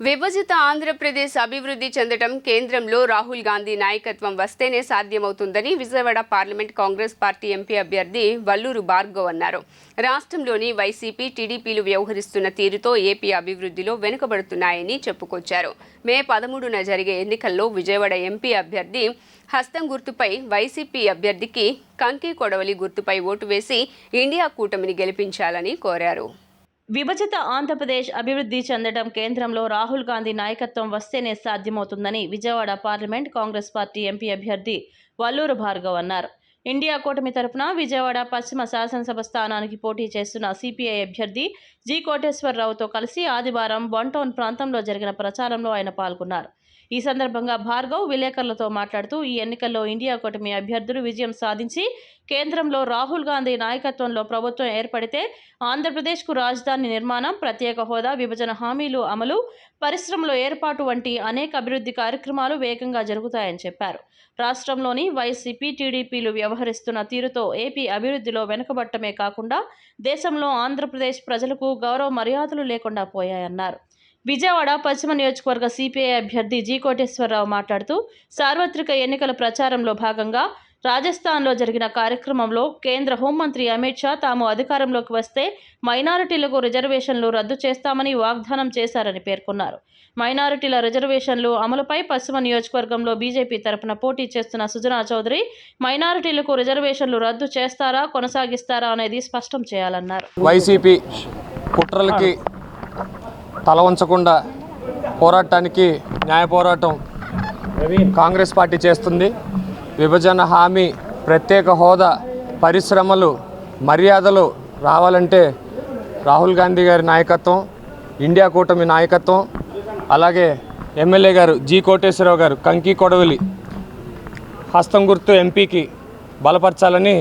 విభజిత ఆంధ్రప్రదేశ్ అభివృద్ధి చెందడం కేంద్రంలో రాహుల్ గాంధీ నాయకత్వం వస్తేనే సాధ్యమవుతుందని Vijayawada parliament Congress party MP అభ్యర్థి వల్లూరు భార్గవ్ అన్నారు. రాష్ట్రంలోని వైసీపీ టీడీపీలు వ్యవహరిస్తున్న తీరుతో ఏపీ అభివృద్ధిలో వెనుకబడుతున్నాయని చెప్పుకొచ్చారు. మే పదమూడున జరిగే ఎన్నికల్లో విజయవాడ ఎంపీ అభ్యర్థి హస్తం గుర్తుపై వైసీపీ అభ్యర్థికి కంకి కొడవలి గుర్తుపై ఓటు వేసి ఇండియా కూటమిని గెలిపించాలని కోరారు. విభజిత ఆంధ్రప్రదేశ్ అభివృద్ధి చెందడం కేంద్రంలో రాహుల్ గాంధీ నాయకత్వం వస్తేనే సాధ్యమవుతుందని Vijayawada parliament Congress party MP అభ్యర్థి వల్లూరు భార్గవ్ అన్నారు. ఇండియా కూటమి తరపున విజయవాడ పశ్చిమ శాసనసభ స్థానానికి పోటీ చేస్తున్న సిపిఐ అభ్యర్థి జి కోటేశ్వరరావుతో కలిసి ఆదివారం వన్ టౌన్ ప్రాంతంలో జరిగిన ప్రచారంలో ఆయన పాల్గొన్నారు. ఈ సందర్భంగా భార్గవ్ విలేకరులతో మాట్లాడుతూ ఈ ఎన్నికల్లో ఇండియా కూటమి అభ్యర్థులు విజయం సాధించి కేంద్రంలో రాహుల్ గాంధీ నాయకత్వంలో ప్రభుత్వం ఏర్పడితే ఆంధ్రప్రదేశ్కు రాజధాని నిర్మాణం ప్రత్యేక హోదా విభజన హామీలు అమలు పరిశ్రమల ఏర్పాటు వంటి అనేక అభివృద్ధి కార్యక్రమాలు వేగంగా జరుగుతాయని చెప్పారు. రాష్ట్రంలోని వైసీపీ టీడీపీలు వ్యవహరిస్తున్న తీరుతో ఏపీ అభివృద్ధిలో వెనుకబట్టమే కాకుండా దేశంలో ఆంధ్రప్రదేశ్ ప్రజలకు గౌరవ మర్యాదలు లేకుండా పోయాయన్నారు. విజయవాడ పశ్చిమ నియోజకవర్గ సిపిఐ అభ్యర్థి జి. కోటేశ్వరరావు మాట్లాడుతూ సార్వత్రిక ఎన్నికల ప్రచారంలో భాగంగా రాజస్థాన్లో జరిగిన కార్యక్రమంలో కేంద్ర హోంమంత్రి అమిత్ షా తాము అధికారంలోకి వస్తే మైనారిటీలకు రిజర్వేషన్లు రద్దు చేస్తామని వాగ్దానం చేశారని పేర్కొన్నారు. మైనారిటీల రిజర్వేషన్లు అమలుపై పశ్చిమ నియోజకవర్గంలో బీజేపీ తరపున పోటీ చేస్తున్న సుజనా చౌదరి మైనారిటీలకు రిజర్వేషన్లు రద్దు చేస్తారా కొనసాగిస్తారా అనేది స్పష్టం చేయాలన్నారు. వైసీపీ కుట్రలకి తల ఉంచకుండా పోరాటానికి న్యాయ పోరాటం కాంగ్రెస్ పార్టీ చేస్తుంది. విభజన హామీ ప్రత్యేక హోదా పరిశ్రమలు మర్యాదలు రావాలంటే రాహుల్ గాంధీ గారి నాయకత్వం ఇండియా కూటమి నాయకత్వం అలాగే ఎమ్మెల్యే గారు జి కోటేశ్వరరావు గారు కంకి కొడవలి హస్తం గుర్తు ఎంపీకి బలపరచాలని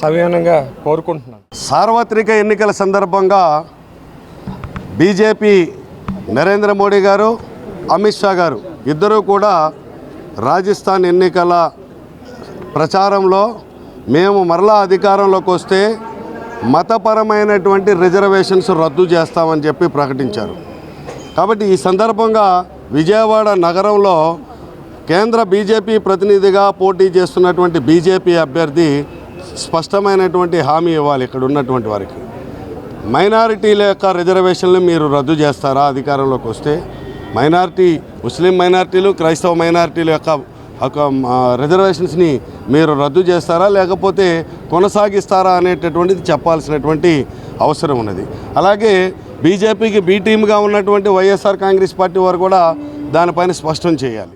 సవినయంగా కోరుకుంటున్నాను. సార్వత్రిక ఎన్నికల సందర్భంగా బీజేపీ నరేంద్ర మోడీ గారు అమిత్ షా గారు ఇద్దరూ కూడా రాజస్థాన్ ఎన్నికల ప్రచారంలో మేము మరలా అధికారంలోకి వస్తే మతపరమైనటువంటి రిజర్వేషన్స్ రద్దు చేస్తామని చెప్పి ప్రకటించారు. కాబట్టి ఈ సందర్భంగా విజయవాడ నగరంలో కేంద్ర బీజేపీ ప్రతినిధిగా పోటీ చేస్తున్నటువంటి బీజేపీ అభ్యర్థి స్పష్టమైనటువంటి హామీ ఇవ్వాలి ఇక్కడ ఉన్నటువంటి వారికి. మైనారిటీల యొక్క రిజర్వేషన్లు మీరు రద్దు చేస్తారా అధికారంలోకి వస్తే? మైనారిటీ ముస్లిం మైనారిటీలు క్రైస్తవ మైనారిటీల యొక్క రిజర్వేషన్స్ని మీరు రద్దు చేస్తారా? లేకపోతే కొనసాగిస్తారా అనేటటువంటిది చెప్పాల్సినటువంటి అవసరం ఉన్నది. అలాగే బీజేపీకి బీ టీమ్గా ఉన్నటువంటి వైఎస్ఆర్ కాంగ్రెస్ పార్టీ వారు కూడా దానిపైన స్పష్టం చేయాలి.